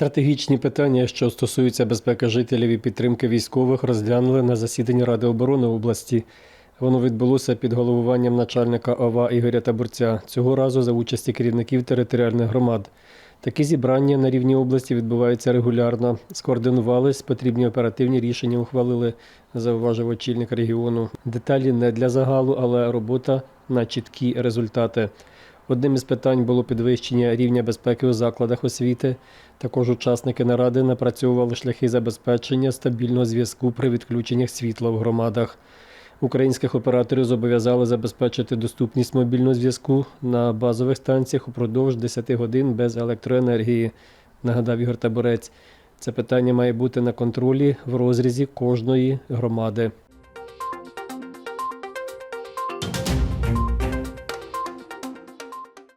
Стратегічні питання, що стосуються безпеки жителів і підтримки військових, розглянули на засіданні Ради оборони області. Воно відбулося під головуванням начальника ОВА Ігоря Табурця, цього разу за участі керівників територіальних громад. Такі зібрання на рівні області відбуваються регулярно. Скоординувались, потрібні оперативні рішення ухвалили, зауважив очільник регіону. Деталі не для загалу, але робота на чіткі результати. Одним із питань було підвищення рівня безпеки у закладах освіти. Також учасники наради напрацьовували шляхи забезпечення стабільного зв'язку при відключеннях світла в громадах. Українських операторів зобов'язали забезпечити доступність мобільного зв'язку на базових станціях упродовж 10 годин без електроенергії, нагадав Ігор Таборець. Це питання має бути на контролі в розрізі кожної громади.